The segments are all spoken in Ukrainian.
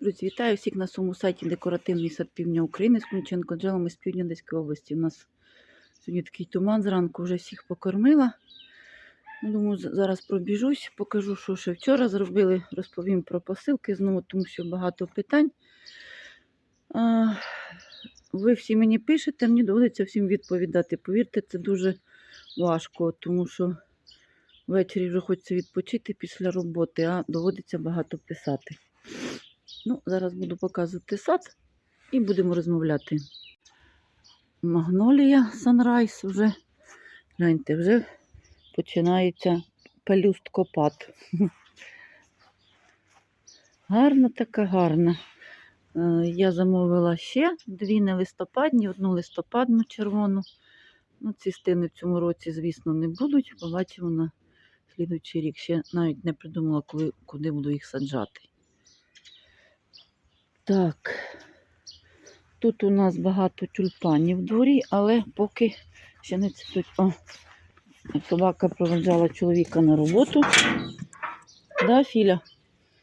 Друзі, вітаю всіх на своєму сайті Декоративний сад Півдня України з Кунченко джелами з півдня Одеської області. У нас сьогодні такий туман зранку вже всіх покормила. Ну, Думаю, зараз пробіжусь, покажу, що ще вчора зробили, розповім про посилки знову, тому що багато питань. Ви всі мені пишете, мені доводиться всім відповідати. Повірте, це дуже важко, тому що ввечері вже хочеться відпочити після роботи, а доводиться багато писати. Ну, зараз буду показувати сад і будемо розмовляти. Магнолія Санрайз вже. Гляньте, вже починається пелюсткопад. Гарна така гарна. Е, Я замовила ще дві не листопадні, одну листопадну червону. Ну, ці стини в цьому році, звісно, не будуть. Побачимо на слідуючий рік. Ще навіть не придумала, куди буду їх саджати. Так, тут у нас багато тюльпанів в дворі, але поки ще не цвітуть. О, собака проведжала чоловіка на роботу. Да, Філя?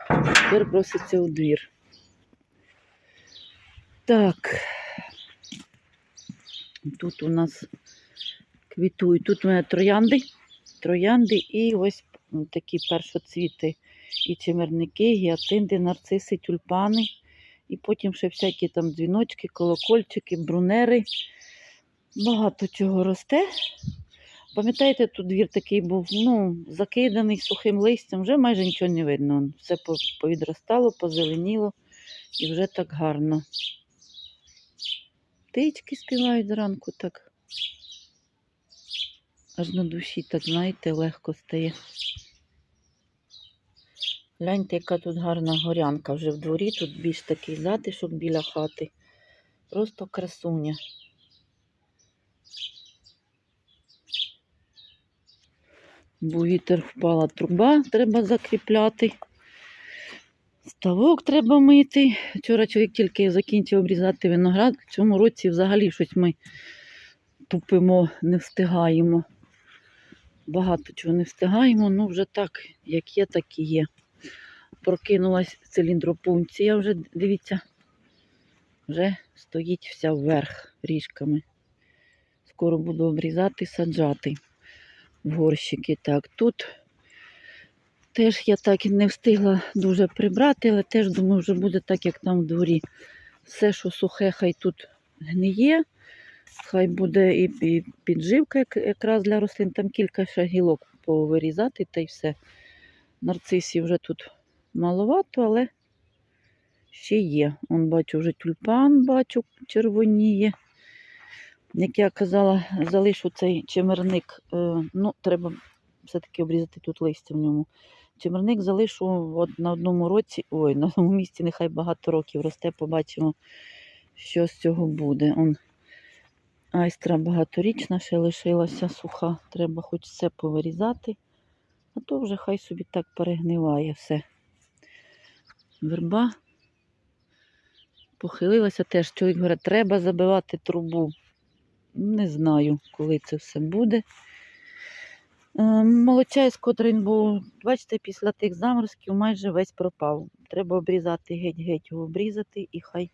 Тепер проситься у двір. Так. Тут у нас квітують. Тут у мене троянди. Троянди і ось такі першоцвіти. І чимерники, гіацинти, нарциси, тюльпани. І потім ще всякі там дзвіночки, колокольчики, брунери. Багато чого росте. Пам'ятаєте, тут двір такий був ну, закиданий сухим листям, вже майже нічого не видно. Все повідростало, позеленіло і вже так гарно. Птички співають зранку так. Аж на душі, так, знаєте, легко стає. Гляньте, яка тут гарна горянка вже в дворі, тут більш такий затишок біля хати. Просто красуня. Бо вітер впала труба, треба закріпляти. Ставок треба мити. Вчора чоловік тільки закінчив обрізати виноград. В цьому році взагалі щось ми тупимо, не встигаємо. Багато чого не встигаємо, ну вже так, як є, так і є. Прокинулась циліндропункція вже, дивіться, вже стоїть вся вверх ріжками. Скоро буду обрізати, саджати в горщики. Так, тут теж я так і не встигла дуже прибрати, але теж думаю, вже буде так, як там в дворі. Все, що сухе, хай тут гниє. Хай буде і, і підживка як- якраз для рослин, там кілька ще гілок повирізати та й все. Нарцисів вже тут маловато, але ще є. Он бачу, вже тюльпан бачу, червоніє. Як я казала, залишу цей чимерник. е, Ну, треба все-таки обрізати тут листя в ньому. Чимерник залишу от на одному році, ой, на одному місці нехай багато років росте, побачимо, що з цього буде. Он айстра багаторічна ще лишилася суха. Треба хоч все повирізати, а то вже хай собі так перегниває все. Верба похилилася теж. Чоловік говорить, треба забивати трубу. Не знаю, коли це все буде. Е, Молочай, котрий він був, бачите, після тих заморозків майже весь пропав. Треба обрізати геть-геть його обрізати і хай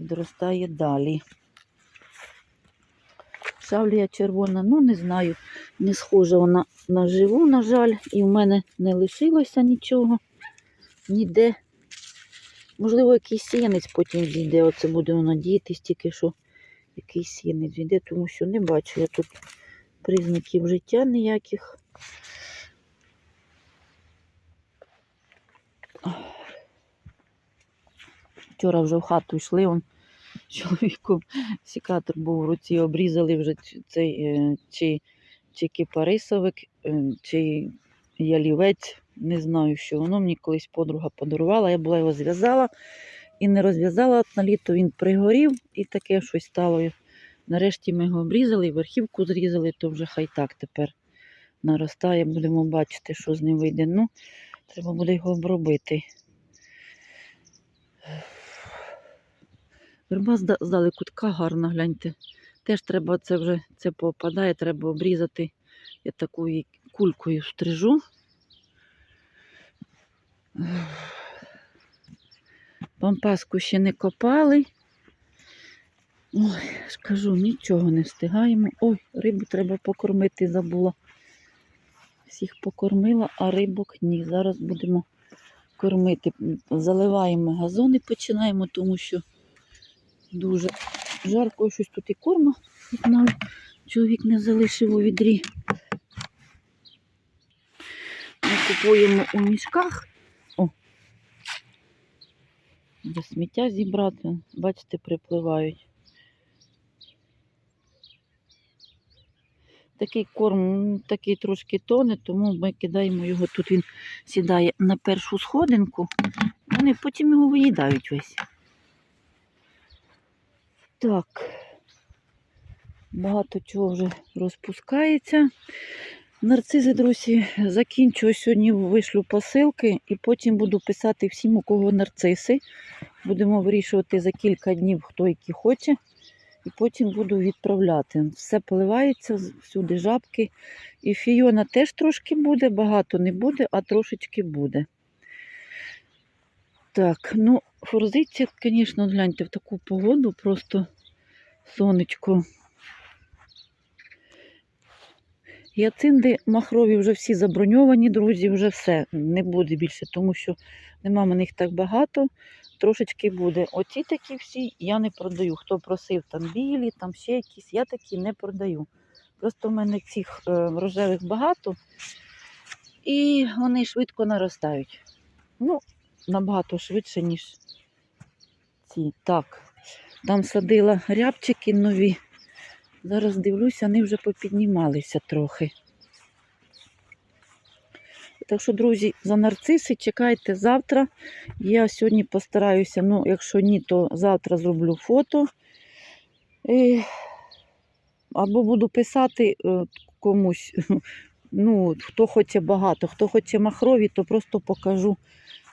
відростає далі. Шавлія червона, ну не знаю, не схожа вона на живу, на жаль, і в мене не лишилося нічого ніде. Можливо, якийсь сіянець потім зійде. Оце будемо надіятись, тільки що якийсь сіянець зійде, тому що не бачу я тут признаків життя ніяких. Вчора вже в хату йшли, он чоловіком сікатор був в руці, обрізали вже цей е, чи, чи кипарисовик, е, чи ялівець, не знаю, що воно мені колись подруга подарувала. Я була його зв'язала і не розв'язала. На літо він пригорів і таке щось стало. Нарешті ми його обрізали, верхівку зрізали, то вже хай так тепер наростає. Будемо бачити, що з ним вийде. Ну, треба буде його обробити. Верба зда- здалеку така гарна, гляньте. Теж треба це вже це попадає, треба обрізати. Я такою кулькою стрижу. Пампаску ще не копали. Ой, я ж кажу, нічого не встигаємо. Ой, рибу треба покормити, забула. Всіх покормила, а рибок ні. Зараз будемо кормити. Заливаємо газони, починаємо, тому що дуже жарко, щось тут і корма. Чоловік не залишив у відрі. Ми купуємо у мішках. О. Де сміття зібрати, бачите, припливають. Такий корм такий трошки тоне, тому ми кидаємо його тут. Він сідає на першу сходинку. Вони потім його виїдають весь. Так. Багато чого вже розпускається. Нарцизи, друзі, закінчую сьогодні вишлю посилки і потім буду писати всім, у кого нарциси. Будемо вирішувати за кілька днів, хто які хоче. І потім буду відправляти. Все поливається, всюди жабки. І фіона теж трошки буде, багато не буде, а трошечки буде. Так, ну, форзиція, звісно, гляньте, в таку погоду просто сонечко. Яцинди махрові вже всі заброньовані, друзі, вже все не буде більше, тому що нема в них так багато, трошечки буде. Оці такі всі я не продаю. Хто просив там білі, там ще якісь, я такі не продаю. Просто в мене цих е, рожевих багато і вони швидко наростають. Ну, набагато швидше, ніж ці. Так, там садила рябчики нові. Зараз дивлюся, вони вже попіднімалися трохи. Так що, друзі, за нарциси чекайте завтра. Я сьогодні постараюся, ну, якщо ні, то завтра зроблю фото. Або буду писати е, комусь, ну, хто хоче багато, хто хоче махрові, то просто покажу,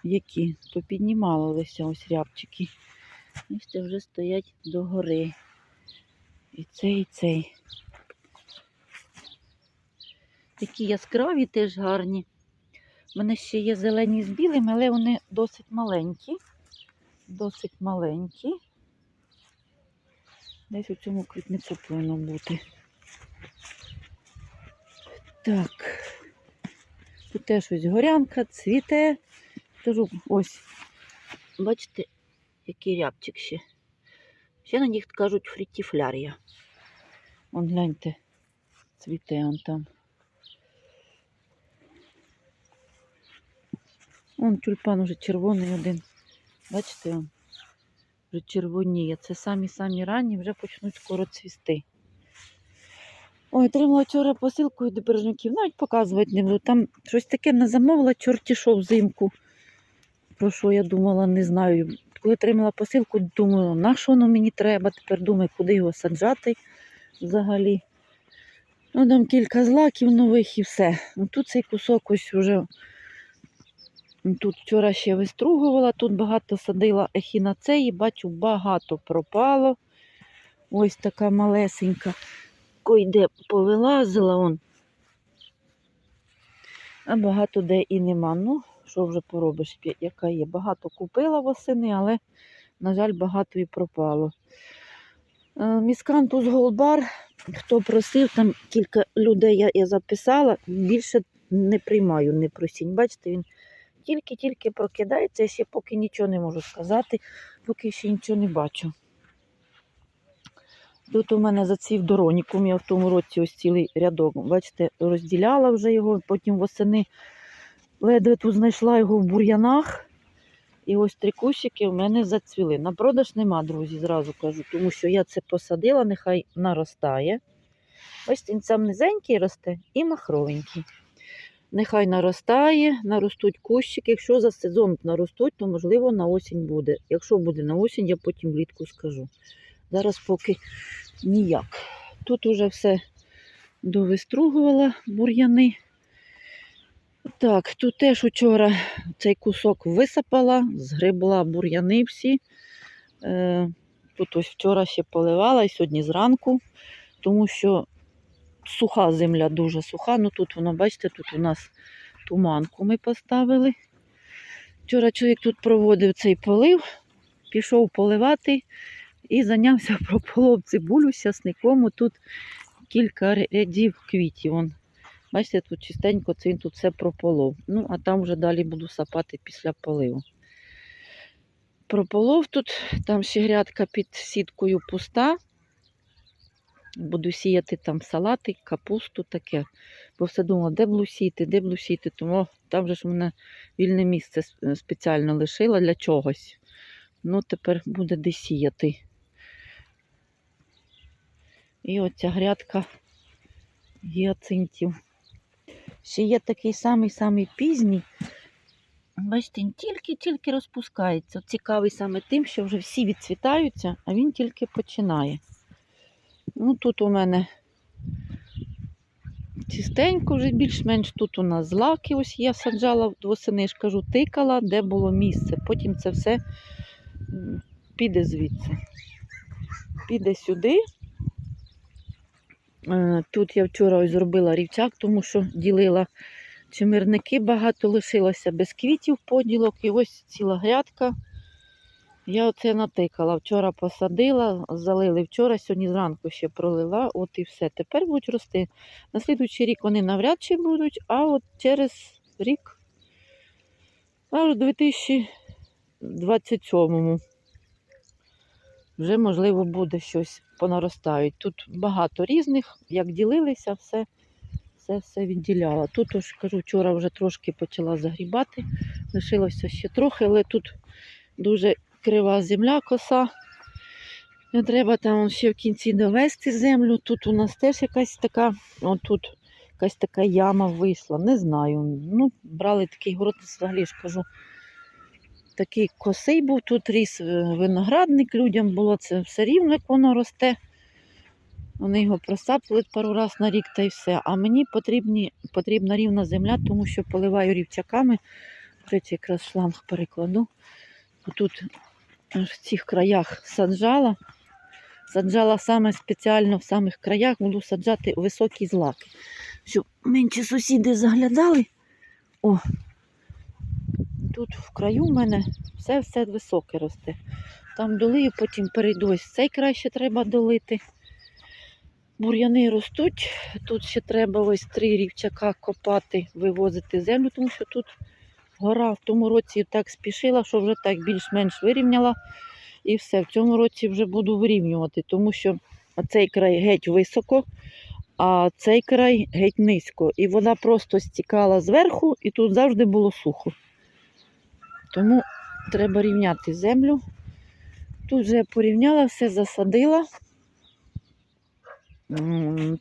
які. Попіднімалися ось рябчики. Бачите, вже стоять догори. І цей, і цей. Такі яскраві теж гарні. У мене ще є зелені з білим, але вони досить маленькі. Досить маленькі. Десь у цьому квітнику повинно бути. Так. Тут теж ось горянка, цвіте. Ось, бачите, який рябчик ще. Ще на них кажуть фрітіфлярія. Вон гляньте, цвіте он там. Вон тюльпан уже червоний один. Бачите, он вже червоніє. Це самі-самі ранні вже почнуть скоро цвісти. Ой, отримала вчора посилку від бережників, навіть показувати не буду. Там щось таке не замовила, чорті що взимку. Про що я думала, не знаю. Коли отримала посилку, думала, на що воно мені треба, тепер думаю, куди його саджати взагалі. Ну, там кілька злаків нових і все. Ну, тут цей кусок ось вже. ну, Тут вчора ще вистругувала, тут багато садила ехінацеї, бачу, багато пропало. Ось така малесенька. Койде повилазила он. А багато де і нема. Ну, що вже поробиш, яка є. Багато купила восени, але, на жаль, багато і пропало. Е, Міскантус Голбар, хто просив, там кілька людей я, я записала, більше не приймаю, не просінь. Бачите, він тільки-тільки прокидається, я ще поки нічого не можу сказати, поки ще нічого не бачу. Тут у мене зацвів доронікум, я в тому році ось цілий рядок, бачите, розділяла вже його, потім восени ледве тут знайшла його в бур'янах. І ось три кущики в мене зацвіли. На продаж нема, друзі, зразу кажу, тому що я це посадила, нехай наростає. Ось він сам низенький росте і махровенький. Нехай наростає, наростуть кущики. Якщо за сезон наростуть, то можливо на осінь буде. Якщо буде на осінь, я потім влітку скажу. Зараз поки ніяк. Тут уже все довистругувала бур'яни. Так, тут теж вчора цей кусок висипала, згребла бур'яни всі. Е, тут ось вчора ще поливала і сьогодні зранку, тому що суха земля дуже суха. Ну тут воно, бачите, тут у нас туманку ми поставили. Вчора чоловік тут проводив цей полив, пішов поливати і зайнявся прополов цибулю з часником. Тут кілька рядів квітів. Вон. Бачите, тут чистенько це він тут все прополов. Ну, а там вже далі буду сапати після поливу. Прополов тут, там ще грядка під сіткою пуста. Буду сіяти там салати, капусту таке. Бо все думала, де буду сіяти, де буду сіяти. Тому там же ж в мене вільне місце с- спеціально лишила для чогось. Ну, тепер буде де сіяти. І оця грядка гіацинтів. Ще є такий самий-самий пізній. Бачите, він тільки-тільки розпускається. Цікавий саме тим, що вже всі відцвітаються, а він тільки починає. Ну, тут у мене чистенько, вже більш-менш тут у нас злаки. Ось я саджала восени, ж кажу, тикала, де було місце. Потім це все піде звідси. Піде сюди. Е, Тут я вчора ось зробила рівчак, тому що ділила чимирники, багато лишилося без квітів поділок. І ось ціла грядка. Я оце натикала. Вчора посадила, залили вчора, сьогодні зранку ще пролила, от і все. Тепер будуть рости. На слідуючий рік вони навряд чи будуть, а от через рік, аж у 2027 вже, можливо, буде щось понаростають. Тут багато різних, як ділилися, все, все, все відділяла. Тут, ось кажу, вчора вже трошки почала загрібати, лишилося ще трохи, але тут дуже крива земля, коса. Не треба там ще в кінці довести землю. Тут у нас теж якась така, отут якась така яма вийшла. Не знаю. Ну, брали такий город, взагалі ж кажу. Такий косий був, тут ріс е, виноградник, людям було це все рівно, як воно росте. Вони його просапали пару разів на рік та й все. А мені потрібні, потрібна рівна земля, тому що поливаю рівчаками. До якраз шланг перекладу. Тут в цих краях саджала. Саджала саме спеціально в самих краях, буду саджати високі злаки. Щоб менші сусіди заглядали. О, тут в краю в мене все-все високе росте. Там долию, потім перейду ось цей край ще треба долити. Бур'яни ростуть. Тут ще треба ось три рівчака копати, вивозити землю, тому що тут гора в тому році так спішила, що вже так більш-менш вирівняла. І все. В цьому році вже буду вирівнювати, тому що цей край геть високо, а цей край геть низько. І вода просто стікала зверху, і тут завжди було сухо. Тому треба рівняти землю. Тут вже порівняла, все засадила.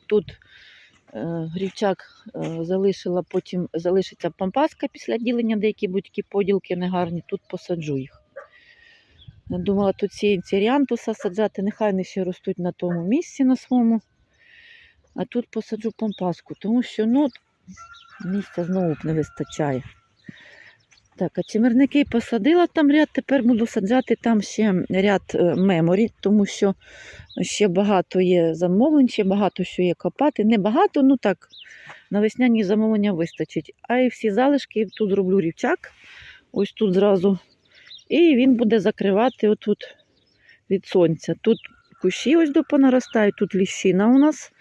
Тут е, грівчак е, залишила, потім залишиться пампаска після ділення, деякі будуть такі поділки негарні, тут посаджу їх. Думала, тут ці ріантуса саджати, нехай вони ще ростуть на тому місці на своєму. А тут посаджу пампаску, тому що ну, місця знову не вистачає. Так, а чимерники посадила там ряд, тепер буду саджати там ще ряд е, меморі, тому що ще багато є замовлень, ще багато що є копати. Не багато, ну так, на весняні замовлення вистачить. А і всі залишки тут зроблю рівчак, ось тут зразу. І він буде закривати отут від сонця. Тут кущі ось до понаростають, тут ліщина у нас.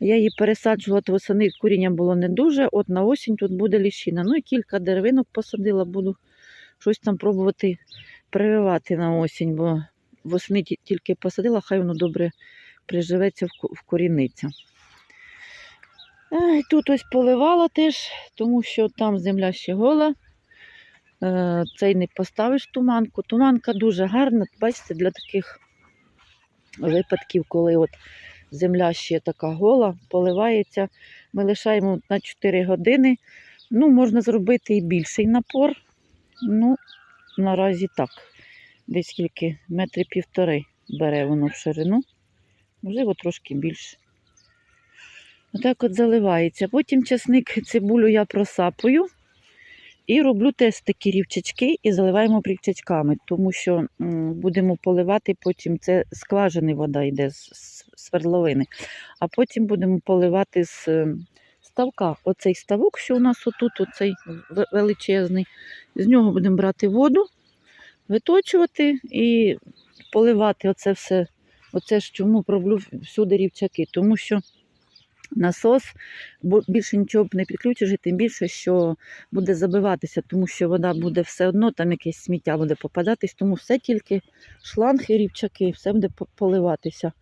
Я її пересаджувала, восени коріння було не дуже. От на осінь тут буде ліщина. Ну і кілька деревинок посадила, буду щось там пробувати прививати на осінь, бо восени тільки посадила, хай воно добре приживеться, вкоріниться. Е, Тут ось поливала теж, тому що там земля ще гола. Е, Цей не поставиш туманку. Туманка дуже гарна, бачите, для таких випадків, коли от земля ще така гола, поливається. Ми лишаємо на 4 години. Ну, можна зробити і більший напор. Ну, наразі так. Десь скільки метри півтори бере воно в ширину. Можливо, трошки більше. Отак от заливається. Потім часник цибулю я просапую. І роблю теж такі рівчачки і заливаємо рівчачками, тому що будемо поливати потім це скважини вода йде з свердловини. А потім будемо поливати з е, ставка. Оцей ставок, що у нас отут, оцей величезний, з нього будемо брати воду, виточувати і поливати оце все. Оце ж чому роблю всюди рівчаки, тому що насос, бо більше нічого б не підключиш, і тим більше, що буде забиватися, тому що вода буде все одно, там якесь сміття буде попадатись, тому все тільки шланг і рівчаки, все буде поливатися.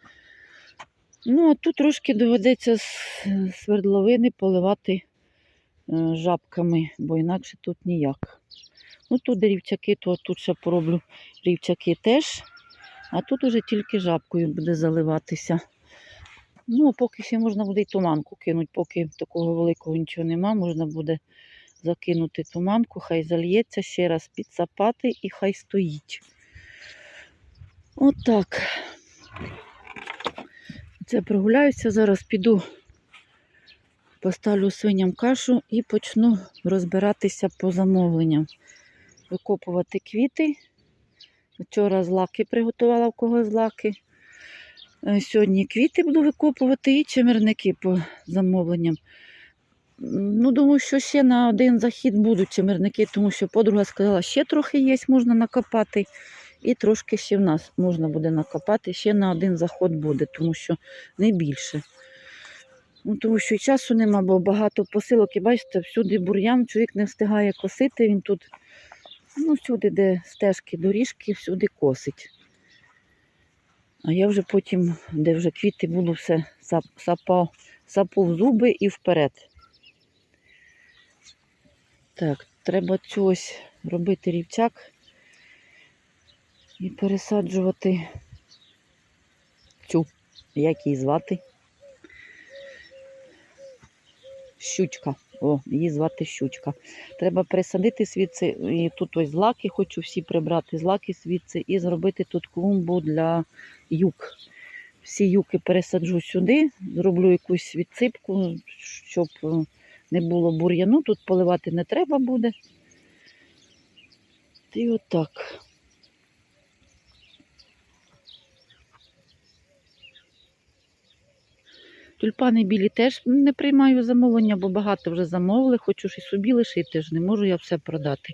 Ну, а тут трошки доведеться з свердловини поливати е, жабками, бо інакше тут ніяк. Ну, тут рівчаки, то тут ще пороблю рівчаки теж, а тут уже тільки жабкою буде заливатися. Ну, поки ще можна буде й туманку кинути, поки такого великого нічого нема, можна буде закинути туманку, хай зальється ще раз підсапати і хай стоїть. Отак. Це прогуляюся, зараз піду, поставлю свиням кашу і почну розбиратися по замовленням. Викопувати квіти. Вчора злаки приготувала в кого злаки. Е, Сьогодні квіти буду викопувати і чимерники по замовленням. Ну, думаю, що ще на один захід будуть чимерники, тому що подруга сказала, ще трохи є, можна накопати. І трошки ще в нас можна буде накопати, ще на один заход буде, тому що не більше. Ну, тому що і часу нема, бо багато посилок, і бачите, всюди бур'ян, чоловік не встигає косити, він тут, ну, всюди, де стежки, доріжки, всюди косить. А я вже потім, де вже квіти, буду все сап, сапав, сапу в зуби і вперед. Так, треба чогось робити рівчак і пересаджувати цю, як її звати. Щучка. О, її звати щучка. Треба пересадити звідси, і тут ось злаки, хочу всі прибрати злаки звідси і зробити тут клумбу для юк. Всі юки пересаджу сюди, зроблю якусь відсипку, щоб е, не було бур'яну. Тут поливати не треба буде. І отак. Тюльпани білі теж не приймаю замовлення, бо багато вже замовили. Хочу ж і собі лишити, ж не можу я все продати.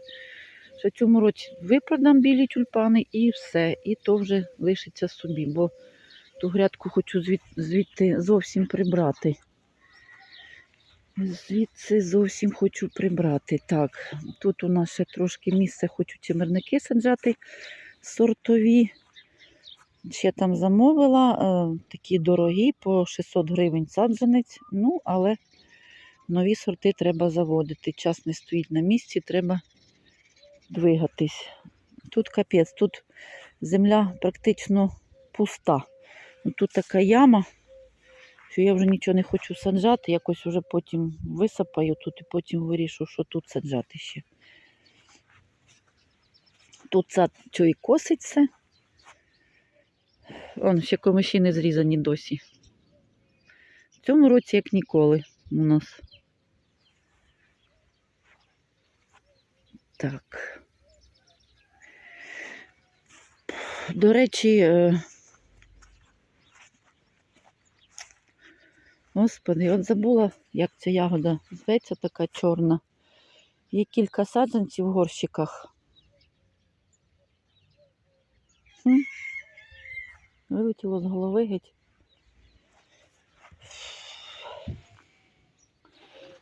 Що цьому році випродам білі тюльпани і все. І то вже лишиться собі, бо ту грядку хочу звід, звідти зовсім прибрати. Звідси зовсім хочу прибрати. Так, тут у нас ще трошки місце, хочу чимерники саджати сортові. Ще там замовила е, такі дорогі по 600 гривень саджанець. Ну, але нові сорти треба заводити. Час не стоїть на місці, треба двигатись. Тут капець, тут земля практично пуста. Тут така яма, що я вже нічого не хочу саджати, якось вже потім висапаю тут і потім вирішу, що тут саджати ще. Тут сад чоловік косить все. Вон ще комиші не зрізані досі. В цьому році, як ніколи, у нас. Так. До речі, е, господи, от забула, як ця ягода зветься така чорна. Є кілька саджанців в горщиках. Вилетіло з голови геть.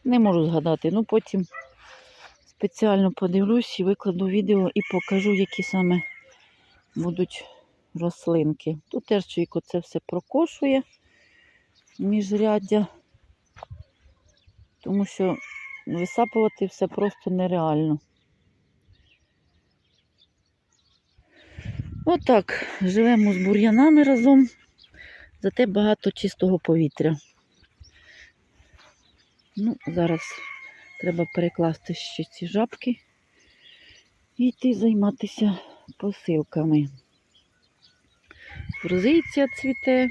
Не можу згадати. Ну потім спеціально подивлюсь і викладу відео і покажу, які саме будуть рослинки. Тут теж чоловік оце все прокошує міжряддя, тому що висапувати все просто нереально. Отак живемо з бур'янами разом, зате багато чистого повітря. Ну, зараз треба перекласти ще ці жабки і йти займатися посилками. Форзиція цвіте.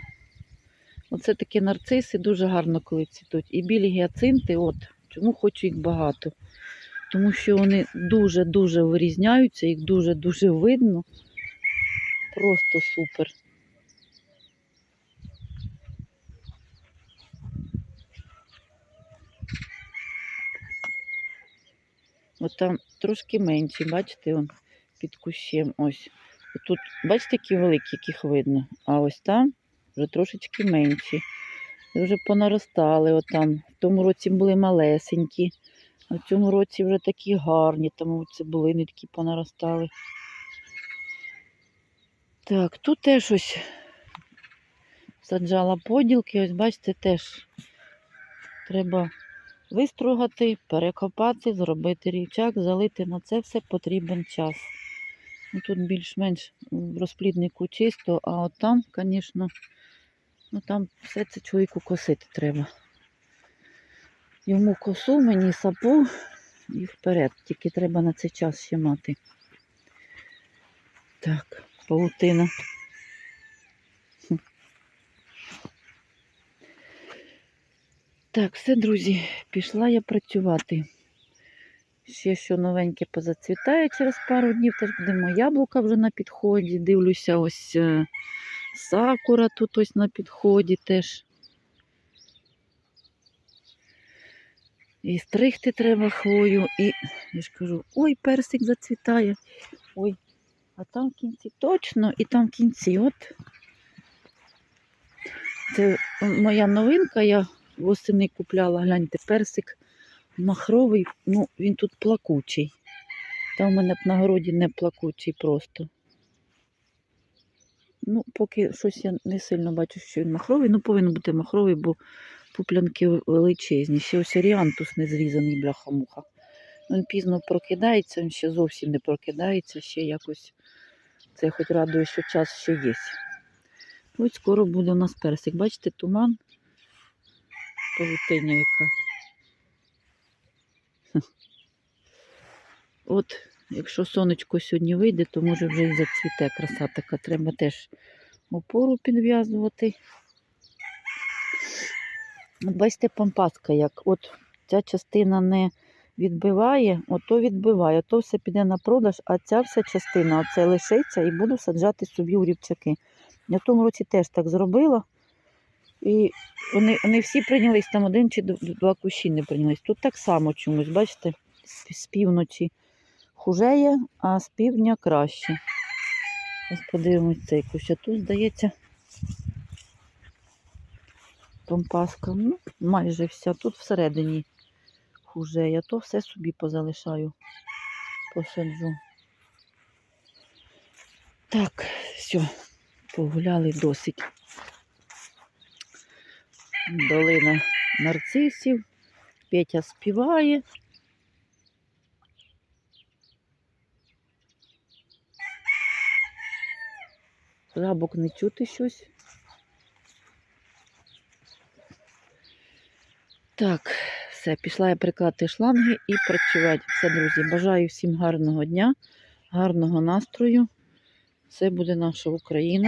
Оце такі нарциси дуже гарно коли цвітуть. І білі гіацинти, от, чому хочу їх багато. Тому що вони дуже-дуже вирізняються, їх дуже-дуже видно. Просто супер. От там трошки менші, бачите, он під кущем. Ось. Тут, бачите, які великі, яких видно. А ось там вже трошечки менші. Вже понаростали отам. В тому році були малесенькі, а в цьому році вже такі гарні, тому цибулини такі понаростали. Так, тут теж ось саджала поділки, ось бачите, теж треба вистругати, перекопати, зробити рівчак, залити. На це все потрібен час. Ну, тут більш-менш в розпліднику чисто, а от там, звісно, ну там все це чоловіку косити треба. Йому косу, мені сапу і вперед. Тільки треба на цей час ще мати. Так, паутина. Так, все, друзі, пішла я працювати. Ще що новеньке позацвітає через пару днів, теж будемо яблука вже на підході. Дивлюся, ось е, сакура тут ось на підході теж. І стригти треба хвою, і я ж кажу, ой, персик зацвітає. Ой, а там в кінці точно, і там в кінці. От це моя новинка, я восени купляла, гляньте, персик махровий, ну він тут плакучий. Та в мене б на городі не плакучий просто. Ну, поки щось я не сильно бачу, що він махровий. Ну, повинен бути махровий, бо пуплянки величезні. Ще ось оріантус не зрізаний, бляха-муха. Він пізно прокидається, він ще зовсім не прокидається, ще якось. Це хоч радує, що час ще є. Ось скоро буде у нас персик. Бачите, туман, павутиня яка. От, якщо сонечко сьогодні вийде, то може вже і зацвіте краса така. Треба теж опору підв'язувати. Бачите, пампаска як. От ця частина не відбиває, ото відбиває, то все піде на продаж, а ця вся частина оце лишиться і буду саджати собі у рівчаки. Я в тому році теж так зробила. І вони, вони всі прийнялись, там один чи два кущі не прийнялись. Тут так само чомусь, бачите, з, півночі хужеє, а з півдня краще. Ось подивимось цей кущ. Тут, здається, помпаска. Ну, майже вся. Тут всередині хужеє, то все собі позалишаю, посаджу. Так, все, погуляли досить. Долина нарцисів. Петя співає. Жабок не чути щось. Так, все, пішла я приклати шланги і працювати. Все, друзі, бажаю всім гарного дня, гарного настрою. Це буде наша Україна.